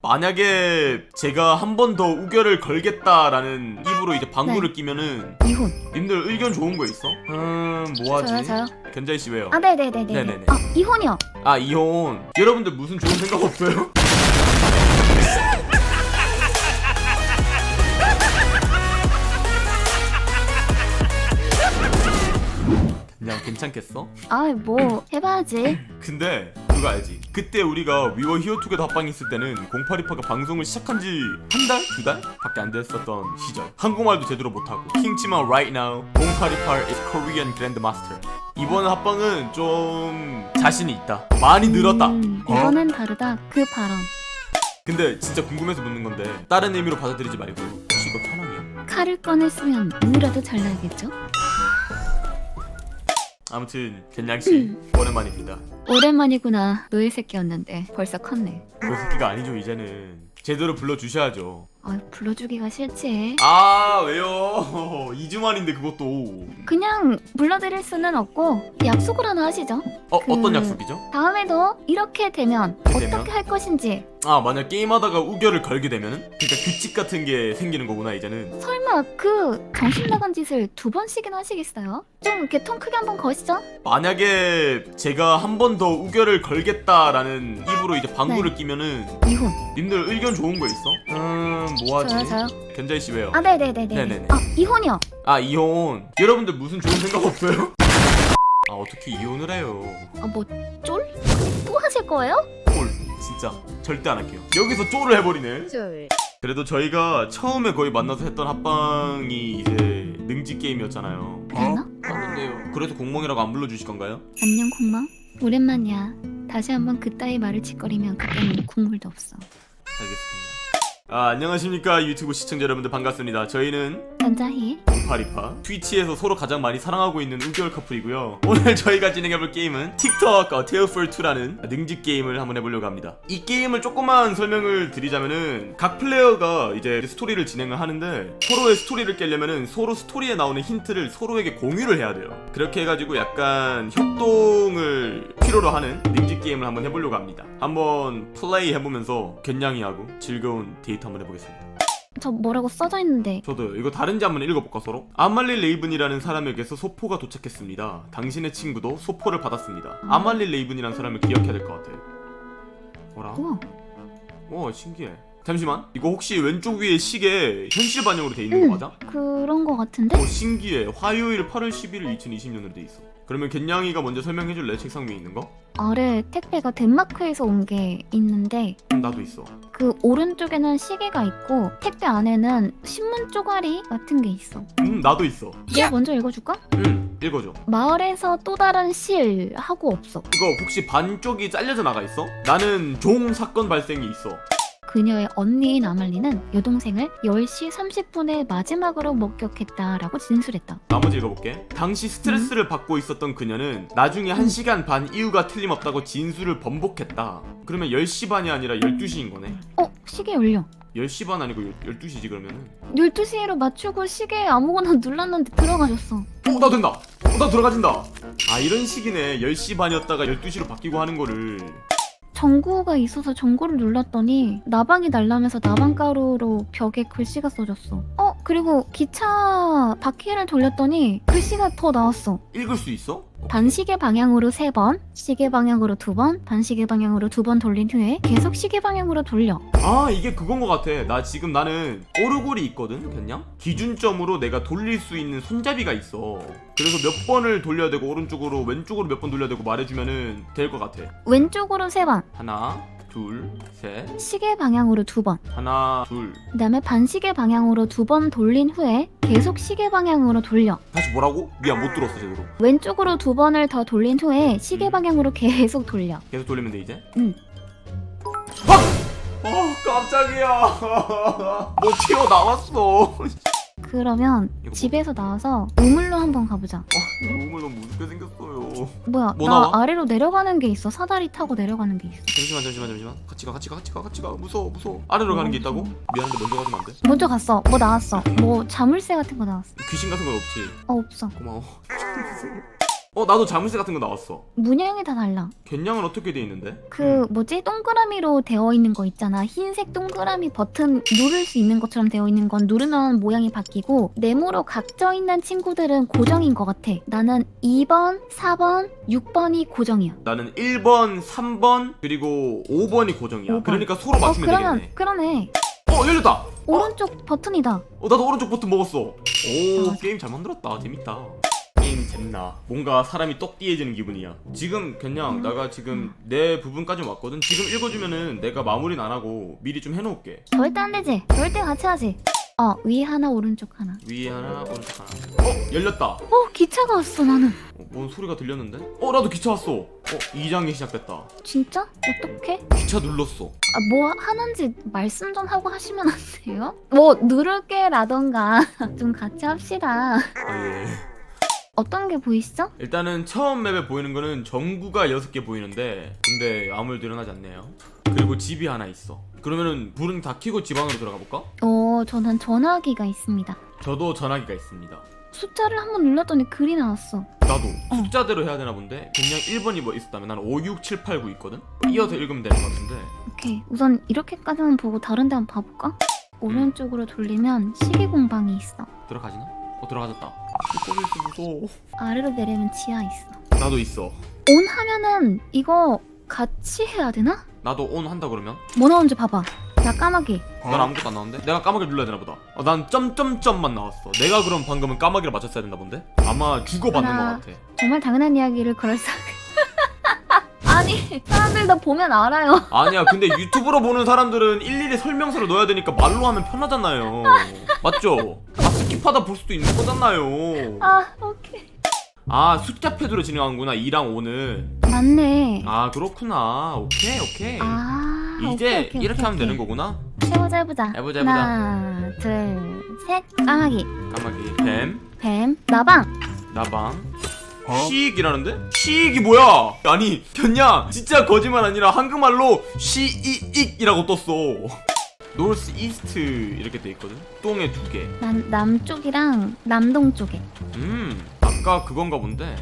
만약에 제가 한 번 더 우결을 걸겠다라는 입으로 이제 방구를 끼면은 이혼. 님들 의견 좋은 거 있어? 음 뭐하지? 저요 저요. 견자이 씨 왜요? 아 네네네네. 네네네. 아 이혼이요. 아 이혼 여러분들 무슨 좋은 생각 없어요? 그냥 괜찮겠어? 아 뭐 해봐야지. 근데 그거 알지? 그때 우리가 위워 히어투게더 합방 있을 때는 0828가 방송을 시작한 지 한 달? 두 달? 밖에 안 됐었던 시절 한국말도 제대로 못하고 킹치만 right now 0828 is Korean Grandmaster 이번 합방은 좀 자신이 있다 많이 늘었다 음, 어? 이번엔 다르다. 그 발언. 근데 진짜 궁금해서 묻는 건데 다른 의미로 받아들이지 말고 혹시 이거 편함이야? 칼을 꺼냈으면 누구라도 잘나야겠죠? 아무튼 견양씨 오랜만입니다 오랜만이구나. 노예 새끼였는데 벌써 컸네. 그 새끼가 아니죠 이제는 제대로 불러주셔야죠 아 불러주기가 싫지. 아 왜요 2주 만인데 그것도 그냥 불러드릴 수는 없고 약속을 하나 하시죠. 어 그- 어떤 약속이죠? 다음에도 이렇게 되면 되면? 어떻게 할 것인지 아 만약 게임하다가 우결을 걸게 되면은 그러니까 규칙 같은 게 생기는 거구나 이제는 설마 그 정신 나간 짓을 두 번씩이나 하시겠어요? 좀 이렇게 통 크게 한번 거시죠? 만약에 제가 한 번 더 우결을 걸겠다라는 입으로 이제 방구를 끼면은 이혼. 님들 의견 좋은 거 있어? 음 뭐하지? 저요 저요. 견자이 씨 왜요? 아 네네네네. 네네네. 아 이혼이요. 아 이혼 여러분들 무슨 좋은 생각 없어요? 아 어떻게 이혼을 해요 아 뭐 쫄? 또 하실 거예요? 꼴 진짜 절대 안 할게요 여기서 쪼를 해버리네 쫄. 그래도 저희가 처음에 거의 만나서 했던 합방이 이제 능지 게임이었잖아요 그랬나? 맞는데요 그래서 공몽이라고 안 불러주실 건가요? 안녕 공망. 오랜만이야. 다시 한번 그따위 말을 짓거리면 그때는 국물도 없어. 알겠습니다 아 안녕하십니까 유튜브 시청자 여러분들 반갑습니다 저희는 전자희. 공파리파. 트위치에서 서로 가장 많이 사랑하고 있는 우결 커플이고요. 오늘 저희가 진행해볼 게임은 틱톡 어, 테어풀2라는 능지 게임을 한번 해보려고 합니다. 이 게임을 조금만 설명을 드리자면은 각 플레이어가 이제 스토리를 진행을 하는데 서로의 스토리를 깨려면은 서로 스토리에 나오는 힌트를 서로에게 공유를 해야 돼요. 그렇게 해가지고 약간 협동을 필요로 하는 능지 게임을 한번 해보려고 합니다. 한번 플레이 해보면서 견냥이하고 즐거운 데이트 한번 해보겠습니다 저 뭐라고 써져 있는데 저도요. 이거 다른지 한번 읽어볼까 서로? 아말리 레이븐이라는 사람에게서 소포가 도착했습니다. 당신의 친구도 소포를 받았습니다. 음. 아말리 레이븐이라는 사람을 기억해야 될 것 같아. 뭐라? 우와 어 신기해. 잠시만. 이거 혹시 왼쪽 위에 시계 현실 반영으로 돼 있는 거 응. 맞아? 그런 거 같은데? 어 신기해. 화요일 8월 11일 2020년으로 돼 있어. 그러면 겐냥이가 먼저 설명해줄래? 책상 위에 있는 거? 아래 택배가 덴마크에서 온 게 있는데 음, 나도 있어. 그 오른쪽에는 시계가 있고 택배 안에는 신문 쪼가리 같은 게 있어. 음 나도 있어. 내가 먼저 읽어줄까? 음 읽어줘. 마을에서 또 다른 실 하고 없어. 이거 혹시 반쪽이 잘려져 나가 있어? 나는 종 사건 발생이 있어. 그녀의 언니인 아말리는 여동생을 10시 30분에 마지막으로 목격했다라고 진술했다. 나머지 읽어볼게. 당시 스트레스를 받고 있었던 그녀는 나중에 1시간 반 이유가 틀림없다고 진술을 번복했다. 그러면 10시 반이 아니라 12시인 거네. 어? 시계 울려. 10시 반 아니고 12시지 그러면은. 12시로 맞추고 시계에 아무거나 눌렀는데 들어가셨어. 어, 나 된다. 어, 나 들어가진다. 아, 이런 식이네. 10시 반이었다가 12시로 바뀌고 하는 거를. 전구가 있어서 전구를 눌렀더니 나방이 날라면서 나방가루로 벽에 글씨가 써졌어. 어? 그리고 기차 바퀴를 돌렸더니 글씨가 더 나왔어. 읽을 수 있어? 반시계 방향으로 세 번, 시계 방향으로 두 번, 반시계 방향으로 두 번 돌린 후에 계속 시계 방향으로 돌려. 아, 이게 그건 거 같아. 나 지금 나는 오르골이 있거든, 그냥? 기준점으로 내가 돌릴 수 있는 손잡이가 있어. 그래서 몇 번을 돌려야 되고, 오른쪽으로, 왼쪽으로 몇 번 돌려야 되고 말해주면은 될 것 같아. 왼쪽으로 세 번, 하나, 둘, 셋. 시계 방향으로 두 번, 하나, 둘. 그 다음에 반시계 방향으로 두 번 돌린 후에 계속 시계 방향으로 돌려. 다시 뭐라고? 미안, 못 들었어, 제대로. 왼쪽으로 두 번을 더 돌린 후에 시계 방향으로 계속 돌려. 계속 돌리면 돼, 이제? 응. 헉! 어, 깜짝이야. 뭐 튀어 나왔어. 그러면 이거 뭐- 집에서 나와서 우물로 한번 가보자. 몸을 너무 무섭게 생겼어요. 뭐야? 뭐 나 나와? 아래로 내려가는 게 있어. 사다리 타고 내려가는 게 있어. 잠시만, 잠시만, 잠시만. 같이 가, 같이 가, 같이 가, 같이 가. 무서워, 무서워. 아래로 가는 게 있다고? 미안한데 먼저 가면 안 돼? 먼저 갔어. 뭐 나왔어? 뭐 자물쇠 같은 거 나왔어. 귀신 같은 건 없지. 어 없어. 고마워. 어 나도 자물쇠 같은 거 나왔어. 문양이 다 달라. 겐냥은 어떻게 돼 있는데? 그 뭐지? 동그라미로 되어 있는 거 있잖아. 흰색 동그라미 버튼 누를 수 있는 것처럼 되어 있는 건 누르면 모양이 바뀌고 네모로 각져 있는 친구들은 고정인 것 같아. 나는 2번 4번 6번이 고정이야. 나는 1번 3번 그리고 5번이 고정이야. 5번. 그러니까 서로 어 맞추면 그러면 되겠네. 그러네. 어 열렸다! 오른쪽 버튼이다. 어 나도 오른쪽 버튼 먹었어. 오 아. 게임 잘 만들었다. 재밌다 재밌나? 뭔가 사람이 똑띠해지는 기분이야. 지금 그냥 음. 내가 지금 내 부분까지 왔거든? 지금 읽어주면은 내가 마무리는 안 하고 미리 좀 해놓을게. 절대 안 되지? 절대 같이 하지? 어위 하나 오른쪽 하나. 위에 하나 오른쪽 하나. 어 열렸다. 어, 어 기차가 왔어 나는. 뭔 소리가 들렸는데? 어 나도 기차 왔어. 어 2장이 시작됐다. 진짜? 어떡해? 기차 눌렀어. 아, 뭐 하는지 말씀 좀 하고 하시면 안 돼요? 뭐 누를게라던가 좀 같이 합시다. 아예 어떤 게 보이시죠? 일단은 처음 맵에 보이는 거는 전구가 6개 보이는데 근데 아무 일도 일어나지 않네요 그리고 집이 하나 있어 그러면은 불은 다 켜고 집 안으로 들어가 볼까? 어, 저는 전화기가 있습니다. 저도 전화기가 있습니다 숫자를 한번 눌렀더니 글이 나왔어. 나도 어. 숫자대로 해야 되나 본데 그냥 1번이 뭐 있었다면 나는 5, 6, 7, 8, 9 있거든? 이어서 읽으면 되는 것 같은데 오케이, 우선 이렇게까지만 보고 다른 데 한번 봐볼까? 오른쪽으로 돌리면 시계 공방이 있어. 들어가지나? 어 들어가졌다 슈퍼빌스 무서워 아래로 내리면 지하 있어. 나도 있어 온 하면은 이거 같이 해야 되나? 나도 온 한다 그러면? 뭐 나오는지 봐봐. 나 까마귀. 난 아무것도 안 나오는데? 내가 까마귀를 눌러야 되나 보다 어, 난 점점점만 나왔어 내가 그럼 방금은 까마귀를 맞췄어야 된다 본데? 아마 주고받는 하나. 것 같아 정말 당연한 이야기를 그럴싸하게. 아니, 사람들 다 보면 알아요. 아니야 근데 유튜브로 보는 사람들은 일일이 설명서를 넣어야 되니까 말로 하면 편하잖아요 맞죠? 아 스킵하다 볼 수도 있는 거잖아요 아, 오케이. 아 숫자 패드로 진행하는구나 2랑 5는 맞네. 아 그렇구나 오케이 오케이 아, 이제 오케이, 오케이, 이렇게 오케이, 하면 되는 오케이. 거구나 해보자, 해보자. 해보자, 하나, 둘, 셋. 까마귀, 까마귀 뱀 뱀, 나방. 나방 시익이라는데? 시익이 뭐야? 아니 견냐 진짜 거짓말 아니라 한국말로 시이익이라고 떴어 노스 이스트 이렇게 돼 있거든 똥에 두개 난 남쪽이랑 남동 쪽에. 음 아까 그건가 본데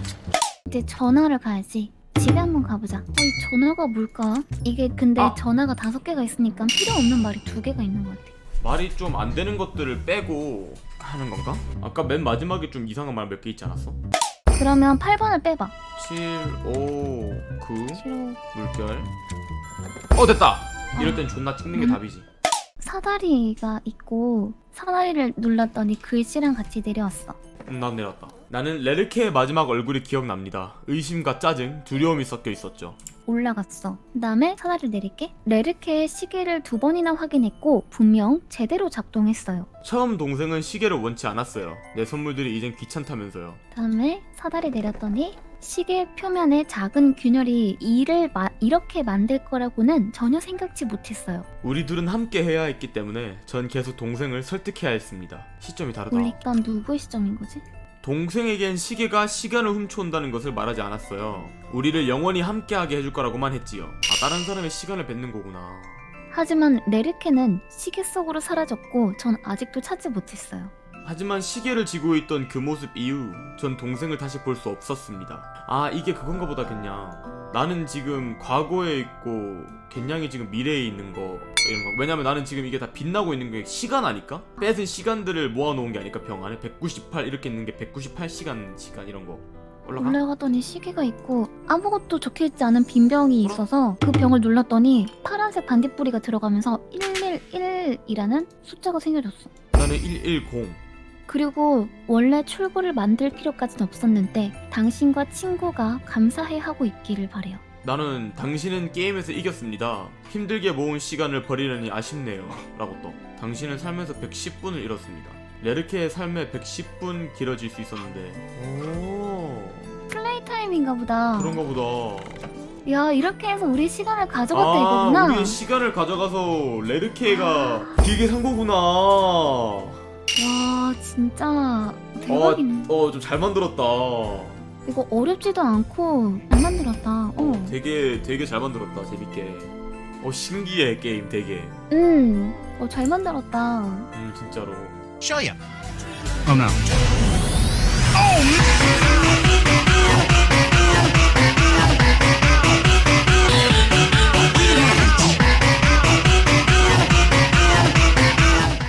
이제 전화를 가야지. 집에 한번 가보자. 어, 이 전화가 뭘까? 이게 근데 아. 전화가 다섯 개가 있으니까 필요 없는 말이 두 개가 있는 것 같아. 말이 좀 안 되는 것들을 빼고 하는 건가? 아까 맨 마지막에 좀 이상한 말 몇 개 있지 않았어? 그러면 8번을 빼봐. 7, 5, 9 싫어. 물결 어 됐다! 이럴 땐 존나 찍는 게 음. 답이지 사다리가 있고 사다리를 눌렀더니 글씨랑 같이 내려왔어. 음, 난 내렸다 나는 레르케의 마지막 얼굴이 기억납니다 의심과 짜증, 두려움이 섞여 있었죠 올라갔어. 그다음에 사다리를 내릴게. 레르케의 시계를 두 번이나 확인했고 분명 제대로 작동했어요. 처음 동생은 시계를 원치 않았어요 내 선물들이 이젠 귀찮다면서요 그다음에 사다리 내렸더니 시계 표면에 작은 균열이 이를 마- 이렇게 만들 거라고는 전혀 생각지 못했어요. 우리 둘은 함께 해야 했기 때문에 전 계속 동생을 설득해야 했습니다 시점이 다르다 원래 일단 누구의 시점인 거지? 동생에겐 시계가 시간을 훔쳐온다는 것을 말하지 않았어요. 우리를 영원히 함께하게 해줄 거라고만 했지요. 아 다른 사람의 시간을 뱉는 거구나. 하지만 레르케는 시계 속으로 사라졌고 전 아직도 찾지 못했어요. 하지만 시계를 쥐고 있던 그 모습 이후 전 동생을 다시 볼 수 없었습니다. 아 이게 그건가 보다 겐냥. 나는 지금 과거에 있고 겐냥이 지금 미래에 있는 거 이런 거. 왜냐면 나는 지금 이게 다 빛나고 있는 게 시간 아닐까? 뺏은 시간들을 모아놓은 게 아닐까 병 안에 198 이렇게 있는 게 198시간 시간 이런 거. 올라가? 올라가더니 시계가 있고 아무것도 적혀 있지 않은 빈 병이 있어서 그 병을 눌렀더니 파란색 반딧불이가 들어가면서 111이라는 숫자가 생겨졌어. 나는 110. 그리고 원래 출구를 만들 필요까지는 없었는데 당신과 친구가 감사해 하고 있기를 바래요. 나는 당신은 게임에서 이겼습니다. 힘들게 모은 시간을 버리려니 아쉽네요. 라고 또. 당신은 살면서 110분을 잃었습니다. 레르케의 삶에 110분 길어질 수 있었는데. 오. 플레이 타임인가 보다. 그런가 보다. 야 이렇게 해서 우리 시간을 가져갔다 아, 이거구나. 우리의 시간을 가져가서 레르케가 길게 산 거구나. 와 진짜 대박이네. 어, 좀 잘 만들었다. 이거 어렵지도 않고 잘 만들었다. 어. 되게, 되게 잘 만들었다. 재밌게. 어, 신기해, 게임 되게. 음. 어, 잘 만들었다. 음, 진짜로. Show you. Oh no. Man!